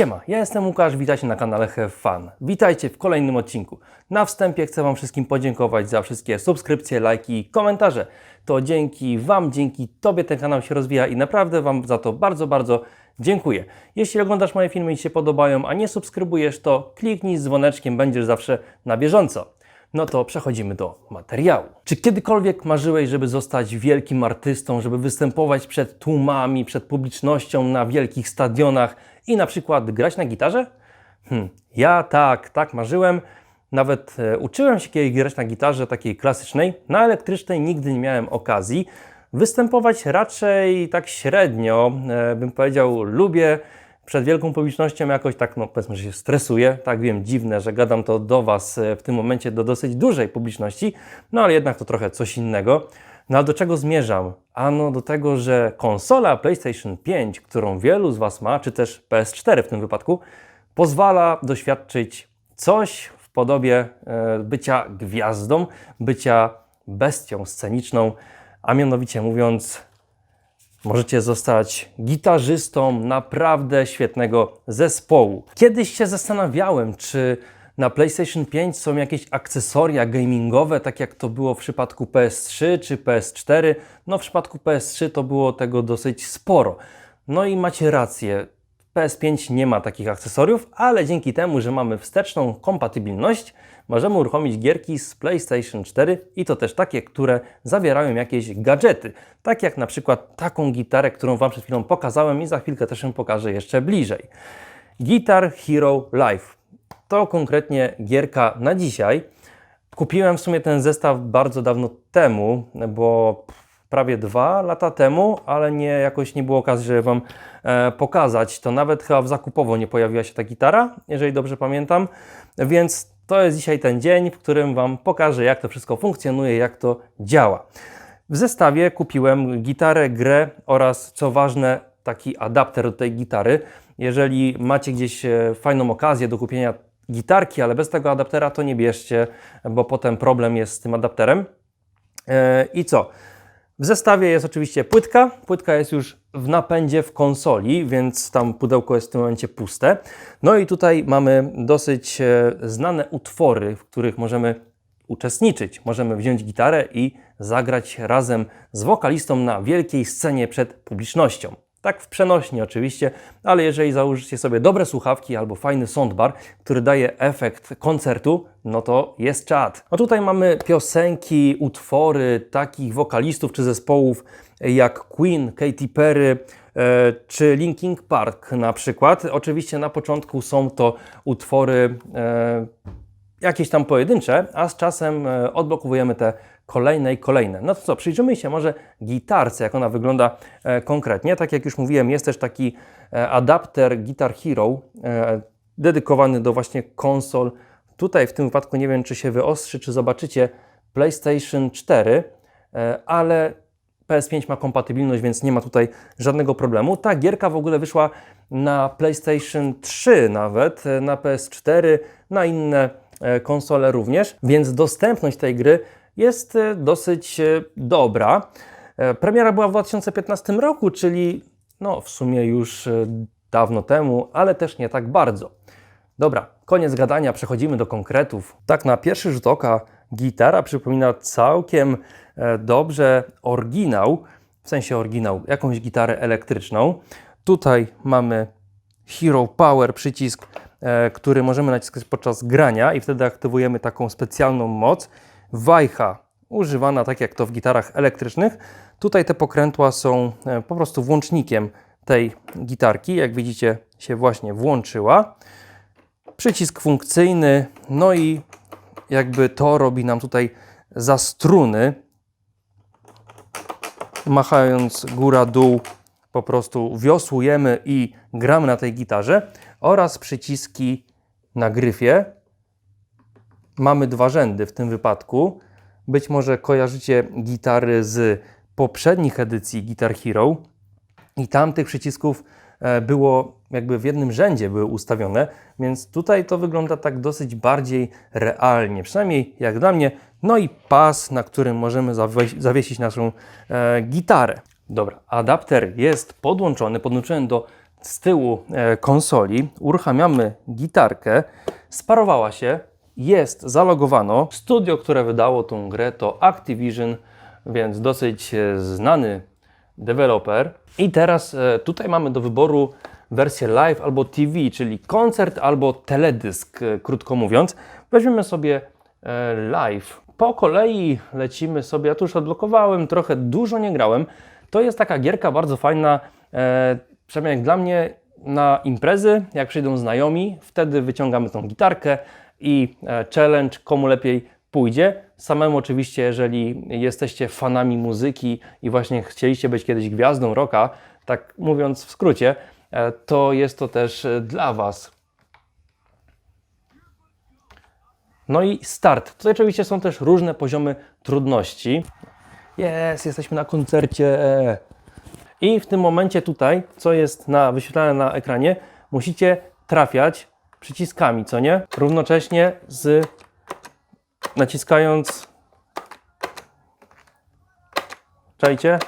Siema, ja jestem Łukasz, witajcie na kanale Have Fun. Witajcie w kolejnym odcinku. Na wstępie chcę Wam wszystkim podziękować za wszystkie subskrypcje, lajki i komentarze. To dzięki Wam, dzięki Tobie ten kanał się rozwija i naprawdę Wam za to bardzo, bardzo dziękuję. Jeśli oglądasz moje filmy i się podobają, a nie subskrybujesz, to kliknij z dzwoneczkiem, będziesz zawsze na bieżąco. No to przechodzimy do materiału. Czy kiedykolwiek marzyłeś, żeby zostać wielkim artystą, żeby występować przed tłumami, przed publicznością na wielkich stadionach i na przykład grać na gitarze? Hm, ja tak, tak marzyłem. Nawet e, uczyłem się kiedyś grać na gitarze takiej klasycznej. Na elektrycznej nigdy nie miałem okazji. Występować raczej tak średnio, e, bym powiedział, lubię przed wielką publicznością jakoś tak, no powiedzmy, że się stresuję. Tak wiem, dziwne, że gadam to do Was e, w tym momencie do dosyć dużej publiczności, no ale jednak to trochę coś innego. No a do czego zmierzam? Ano do tego, że konsola PlayStation 5, którą wielu z Was ma, czy też PS4 w tym wypadku, pozwala doświadczyć coś w podobie e, bycia gwiazdą, bycia bestią sceniczną, a mianowicie mówiąc, Możecie zostać gitarzystą naprawdę świetnego zespołu. Kiedyś się zastanawiałem, czy na PlayStation 5 są jakieś akcesoria gamingowe, tak jak to było w przypadku PS3 czy PS4. No w przypadku PS3 to było tego dosyć sporo. No i macie rację. PS5 nie ma takich akcesoriów, ale dzięki temu, że mamy wsteczną kompatybilność, możemy uruchomić gierki z PlayStation 4 i to też takie, które zawierają jakieś gadżety. Tak jak na przykład taką gitarę, którą Wam przed chwilą pokazałem i za chwilkę też ją pokażę jeszcze bliżej. Guitar Hero Live. To konkretnie gierka na dzisiaj. Kupiłem w sumie ten zestaw bardzo dawno temu, bo prawie dwa lata temu, ale nie jakoś nie było okazji, żeby Wam e, pokazać. To nawet chyba w zakupowo nie pojawiła się ta gitara, jeżeli dobrze pamiętam. Więc to jest dzisiaj ten dzień, w którym Wam pokażę, jak to wszystko funkcjonuje, jak to działa. W zestawie kupiłem gitarę, grę oraz, co ważne, taki adapter do tej gitary. Jeżeli macie gdzieś e, fajną okazję do kupienia gitarki, ale bez tego adaptera, to nie bierzcie, bo potem problem jest z tym adapterem. E, I co? W zestawie jest oczywiście płytka. Płytka jest już w napędzie w konsoli, więc tam pudełko jest w tym momencie puste. No i tutaj mamy dosyć e, znane utwory, w których możemy uczestniczyć. Możemy wziąć gitarę i zagrać razem z wokalistą na wielkiej scenie przed publicznością. Tak w przenośni oczywiście, ale jeżeli założycie sobie dobre słuchawki albo fajny soundbar, który daje efekt koncertu, no to jest czad. No tutaj mamy piosenki, utwory takich wokalistów czy zespołów jak Queen, Katy Perry, e, czy Linkin Park na przykład. Oczywiście na początku są to utwory e, jakieś tam pojedyncze, a z czasem e, odblokowujemy te kolejne i kolejne. No to co, przyjrzymy się może gitarce, jak ona wygląda e, konkretnie. Tak jak już mówiłem, jest też taki e, adapter Guitar Hero e, dedykowany do właśnie konsol. Tutaj w tym wypadku nie wiem, czy się wyostrzy, czy zobaczycie PlayStation 4, e, ale PS5 ma kompatybilność, więc nie ma tutaj żadnego problemu. Ta gierka w ogóle wyszła na PlayStation 3 nawet, na PS4, na inne konsole również, więc dostępność tej gry jest e, dosyć e, dobra. E, Premiera była w 2015 roku, czyli no w sumie już dawno temu, ale też nie tak bardzo. Dobra, koniec gadania, przechodzimy do konkretów. Tak na pierwszy rzut oka gitara przypomina całkiem dobrze oryginał, w sensie oryginał, jakąś gitarę elektryczną. Tutaj mamy Hero Power przycisk, który możemy naciskać podczas grania i wtedy aktywujemy taką specjalną moc. Wajcha używana tak jak to w gitarach elektrycznych. Tutaj te pokrętła są e, po prostu włącznikiem tej gitarki. Jak widzicie się właśnie włączyła. Przycisk funkcyjny, no i jakby to robi nam tutaj za struny. Machając góra-dół, po prostu wiosłujemy i gramy na tej gitarze. Oraz przyciski na gryfie. Mamy dwa rzędy w tym wypadku. Być może kojarzycie gitary z poprzednich edycji Guitar Hero i tam tych przycisków e, było jakby w jednym rzędzie były ustawione, więc tutaj to wygląda tak dosyć bardziej realnie, przynajmniej jak dla mnie. No i pas, na którym możemy zawie- zawiesić naszą e, gitarę. Dobra, adapter jest podłączony, podłączyłem do z tyłu e, konsoli, uruchamiamy gitarkę, sparowała się, jest, zalogowano. Studio, które wydało tą grę to Activision, więc dosyć e, znany deweloper. I teraz e, tutaj mamy do wyboru wersję live albo TV, czyli koncert albo teledysk, e, krótko mówiąc. Weźmiemy sobie live. Po kolei lecimy sobie, ja tu już odblokowałem, trochę dużo nie grałem. To jest taka gierka bardzo fajna, e, przynajmniej jak dla mnie, na imprezy, jak przyjdą znajomi, wtedy wyciągamy tą gitarkę i e, challenge, komu lepiej pójdzie. Samemu oczywiście, jeżeli jesteście fanami muzyki i właśnie chcieliście być kiedyś gwiazdą rocka, tak mówiąc w skrócie, e, to jest to też e, dla Was. No i start. Tutaj oczywiście są też różne poziomy trudności. Jest, jesteśmy na koncercie. I w tym momencie tutaj, co jest na, wyświetlane na ekranie, musicie trafiać przyciskami, co nie? Równocześnie z naciskając. Czajcie?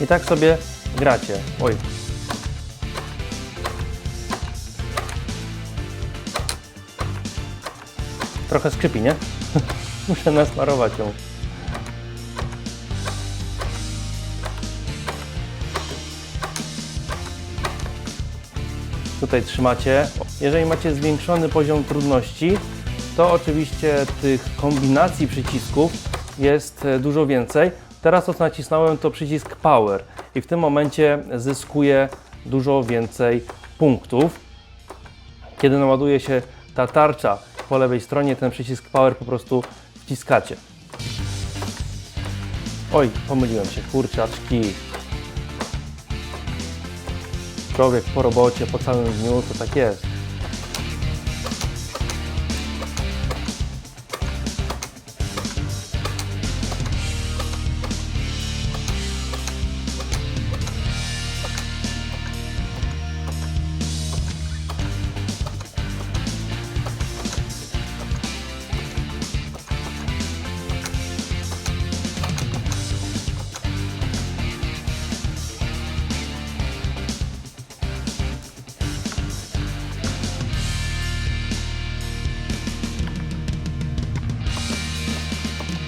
I tak sobie gracie. Oj. Trochę skrzypi, nie? Muszę nasmarować ją. Tutaj trzymacie. Jeżeli macie zwiększony poziom trudności, to oczywiście tych kombinacji przycisków jest e, dużo więcej. Teraz to nacisnąłem to przycisk Power i w tym momencie zyskuję dużo więcej punktów. Kiedy naładuje się ta tarcza po lewej stronie, ten przycisk Power po prostu wciskacie. Oj, pomyliłem się, kurczaczki. Człowiek po robocie, po całym dniu, to tak jest.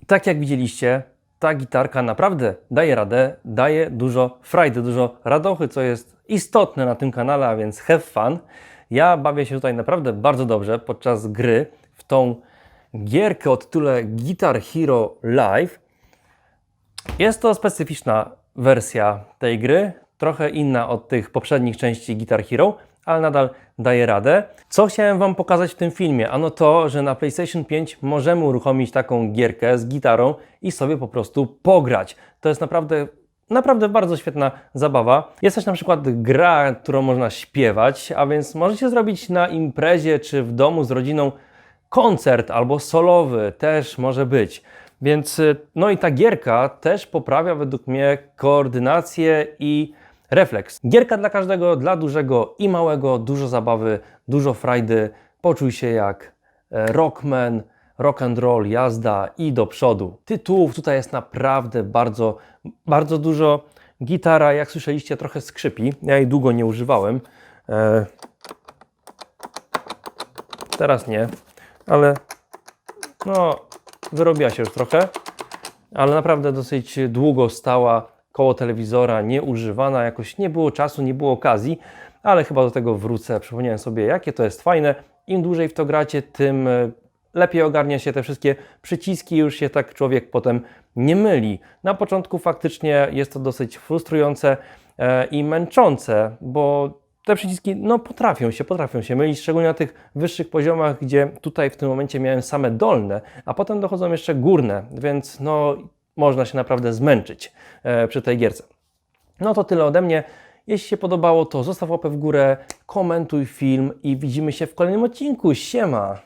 Tak jak widzieliście, ta gitarka naprawdę daje radę, daje dużo frajdy, dużo radochy, co jest istotne na tym kanale, a więc have fun. Ja bawię się tutaj naprawdę bardzo dobrze podczas gry w tą gierkę o tytule Guitar Hero Live. Jest to specyficzna wersja tej gry, trochę inna od tych poprzednich części Guitar Hero, ale nadal daje radę. Co chciałem Wam pokazać w tym filmie? Ano to, że na PlayStation 5 możemy uruchomić taką gierkę z gitarą i sobie po prostu pograć. To jest naprawdę Naprawdę bardzo świetna zabawa. Jest też na przykład gra, którą można śpiewać, a więc możecie zrobić na imprezie czy w domu z rodziną koncert albo solowy też może być. Więc y, no i ta gierka też poprawia według mnie koordynację i refleks. Gierka dla każdego, dla dużego i małego, dużo zabawy, dużo frajdy. Poczuj się jak e, rockman, rock and roll, jazda i do przodu. Tytułów tutaj jest naprawdę bardzo, bardzo dużo. Gitara, jak słyszeliście, trochę skrzypi. Ja jej długo nie używałem. E, teraz nie, ale no, wyrobiła się już trochę, ale naprawdę dosyć długo stała koło telewizora, nieużywana, jakoś nie było czasu, nie było okazji, ale chyba do tego wrócę. Przypomniałem sobie, jakie to jest fajne. Im dłużej w to gracie, tym e, lepiej ogarnia się te wszystkie przyciski, już się tak człowiek potem nie myli. Na początku faktycznie jest to dosyć frustrujące e, i męczące, bo te przyciski no, potrafią się, potrafią się mylić, szczególnie na tych wyższych poziomach, gdzie tutaj w tym momencie miałem same dolne, a potem dochodzą jeszcze górne, więc no, można się naprawdę zmęczyć e, przy tej gierce. No to tyle ode mnie. Jeśli się podobało, to zostaw łapę w górę, komentuj film i widzimy się w kolejnym odcinku. Siema!